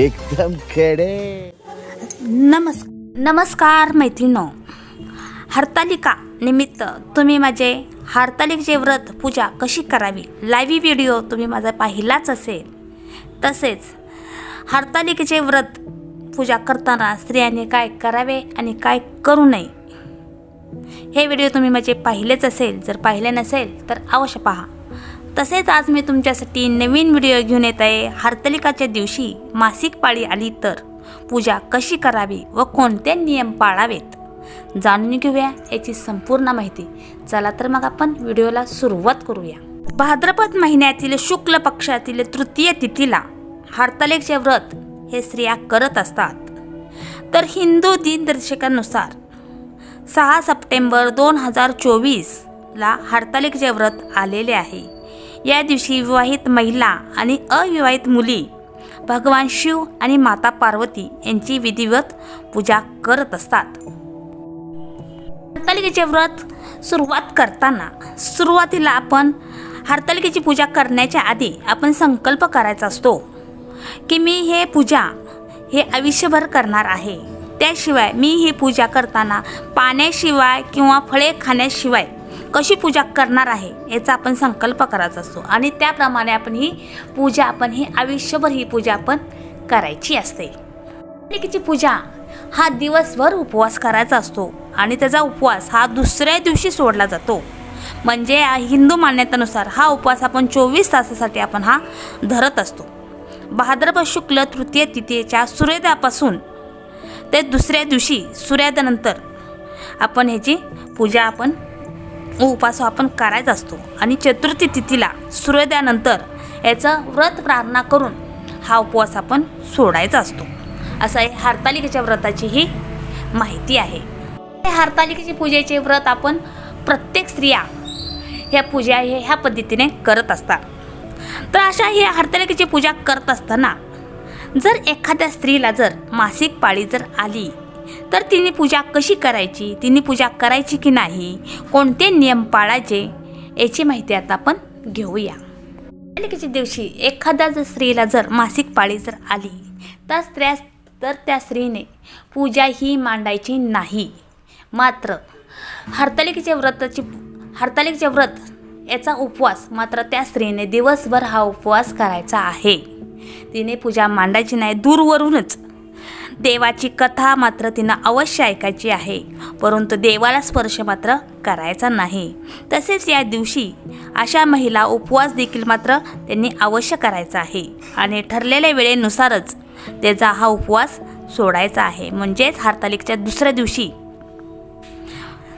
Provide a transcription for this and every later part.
एकदम खेडे. नमस् नमस्कार मैत्रिणो. हरतालिका निमित्त तुम्ही माझे हरतालिकेचे व्रत पूजा कशी करावी? लाईव्ह व्हिडिओ तुम्ही माझा पाहिलाच असेल. तसेच हरतालिकेचे व्रत पूजा करताना स्त्रियांनी काय करावे आणि काय करू नये? हे व्हिडिओ तुम्ही माझे पाहिलेच असेल. जर पाहिले नसेल तर अवश्य पहा. तसेच आज मी तुमच्यासाठी नवीन व्हिडिओ घेऊन येत आहे. हरतलिकाच्या दिवशी मासिक पाळी आली तर पूजा कशी करावी व कोणते नियम पाळावेत? जाणून घेऊया याची संपूर्ण माहिती. चला तर मग आपण व्हिडिओला सुरुवात करूया. भाद्रपद महिन्यातील शुक्ल पक्षातील तृतीय तिथीला हरतालिकेचे व्रत हे स्त्रिया करत असतात. तर हिंदू दिनदर्शकानुसार सहा सप्टेंबर दोन हजार चोवीसला हरतालिकचे व्रत आलेले आहे. या दिवशी विवाहित महिला आणि अविवाहित मुली भगवान शिव आणि माता पार्वती यांची विधिवत पूजा करत असतात. हरतालिकेचे व्रत सुरुवात करताना सुरुवातीला आपण हरतालिकेची पूजा करण्याच्या आधी आपण संकल्प करायचा असतो की मी हे पूजा हे आयुष्यभर करणार आहे. त्याशिवाय मी ही पूजा करताना पाण्याशिवाय किंवा फळे खाण्याशिवाय कशी पूजा करणार आहे याचा आपण संकल्प करायचा असतो. आणि त्याप्रमाणे आपण ही पूजा आपण ही आयुष्यभर ही पूजा आपण करायची असते. हरतालिकेची पूजा हा दिवसभर उपवास करायचा असतो आणि त्याचा उपवास हा दुसऱ्या दिवशी सोडला जातो. म्हणजे हिंदू मान्यतेनुसार हा उपवास आपण चोवीस तासासाठी आपण हा धरत असतो. भाद्रपद शुक्ल तृतीय तिथीच्या सूर्योदयापासून ते दुसऱ्या दिवशी सूर्यादनंतर आपण ह्याची पूजा आपण उपास आपण करायचा असतो. आणि चतुर्थी तिथीला सूर्योदयानंतर याचं व्रत प्रार्थना करून हा उपवास आपण सोडायचा असतो. असं आहे हरतालिकेच्या व्रताची ही माहिती आहे. हे हरतालिकेची पूजेचे व्रत आपण प्रत्येक स्त्रिया ह्या पूजा हे ह्या पद्धतीने करत असतात. तर अशा हे हरतालिकेची पूजा करत असताना जर एखाद्या स्त्रीला जर मासिक पाळी जर आली तर तिने पूजा कशी करायची? तिने पूजा करायची की नाही? कोणते नियम पाळायचे? याची माहिती आता आपण घेऊया. पालिकेच्या दिवशी एखाद्या जर स्त्रीला जर मासिक पाळी जर आली तर स्त्रिया तर त्या स्त्रीने पूजा ही मांडायची नाही. मात्र हरतालिकेच्या व्रताची हरतालिकेचे व्रत याचा उपवास मात्र त्या स्त्रीने दिवसभर हा उपवास करायचा आहे. तिने पूजा मांडायची नाही दूरवरूनच देवाची कथा मात्र तिनं अवश्य ऐकायची आहे. परंतु देवाला स्पर्श मात्र करायचा नाही. तसेच या दिवशी अशा महिला उपवास देखील मात्र त्यांनी अवश्य करायचा आहे आणि ठरलेल्या वेळेनुसारच त्याचा हा उपवास सोडायचा आहे. म्हणजेच हरतालिकेच्या दुसऱ्या दिवशी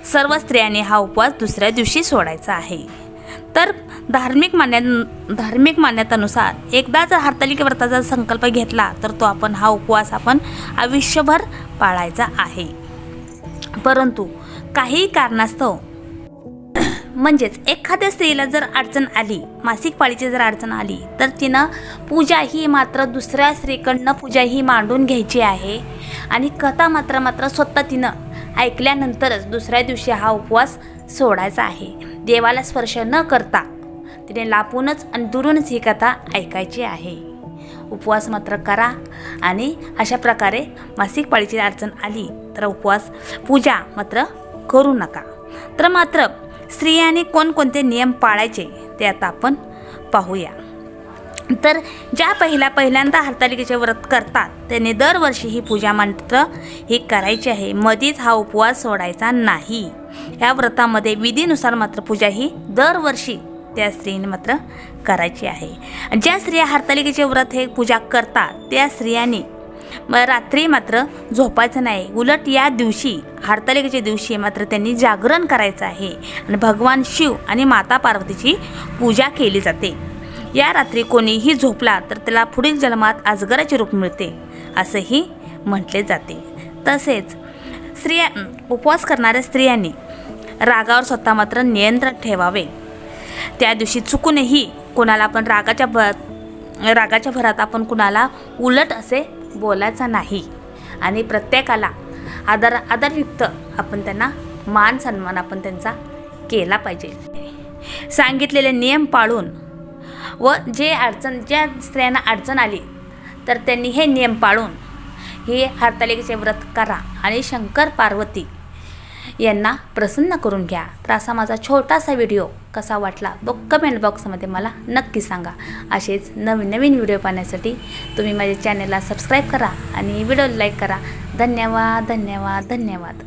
सर्व स्त्रियांनी हा उपवास दुसऱ्या दिवशी सोडायचा आहे. तर धार्मिक मान्या धार्मिक मान्यतानुसार एकदा जर हरतालिके व्रताचा संकल्प घेतला तर तो आपण हा उपवास आपण आयुष्यभर पाळायचा आहे. परंतु काही कारणास्तव म्हणजेच एखाद्या स्त्रीला जर अडचण आली मासिक पाळीची जर अडचण आली तर तिनं पूजा ही मात्र दुसऱ्या स्त्रीकडनं पूजा ही मांडून घ्यायची आहे. आणि कथा मात्र मात्र स्वतः तिनं ऐकल्यानंतरच दुसऱ्या दिवशी हा उपवास सोडायचा आहे. देवाला स्पर्श न करता तिने लापूनच आणि दुरूनच ही कथा ऐकायची आहे. उपवास मात्र करा आणि अशा प्रकारे मासिक पाळीची अडचण आली तर उपवास पूजा मात्र करू नका. तर मात्र स्त्रियांनी कोणकोणते नियम पाळायचे ते आता आपण पाहूया. तर ज्या पहिल्या पहिल्यांदा हरतालिकेचे व्रत करतात त्याने दरवर्षी ही पूजा मात्र ही करायची आहे. मधीच हा उपवास सोडायचा नाही. या व्रतामध्ये विधीनुसार मात्र पूजा ही दरवर्षी त्या स्त्रीने मात्र करायची आहे. ज्या स्त्रिया हरतालिकेचे व्रत हे पूजा करतात त्या स्त्रियांनी रात्री मात्र झोपायचं नाही. उलट या दिवशी हरतालिकेच्या दिवशी मात्र त्यांनी जागरण करायचं आहे. आणि भगवान शिव आणि माता पार्वतीची पूजा केली जाते. या रात्री कोणीही झोपला तर त्याला पुढील जन्मात अजगराचे रूप मिळते असंही म्हटले जाते. तसेच स्त्रिया उपवास करणाऱ्या स्त्रियांनी रागावर स्वतः मात्र नियंत्रण ठेवावे. त्या दिवशी चुकूनही कोणाला आपण रागाच्या भ रागाच्या भरात आपण कुणाला उलट असे बोलायचं नाही. आणि प्रत्येकाला आदर आदरयुक्त आपण त्यांना मान सन्मान आपण त्यांचा केला पाहिजे. सांगितलेले नियम पाळून व जे अडचण ज्या स्त्रियांना अडचण आली तर त्यांनी हे नियम पाळून हे हरतालिकेचे व्रत करा आणि शंकर पार्वती यांना प्रसन्न करून घ्या. तर असा माझा छोटासा व्हिडिओ कसा वाटला तो कमेंट बॉक्समध्ये मला नक्की सांगा. असेच नवीन नवीन व्हिडिओ पाहण्यासाठी तुम्ही माझ्या चॅनलला सबस्क्राईब करा आणि व्हिडिओ लाईक करा. धन्यवाद धन्यवाद धन्यवाद.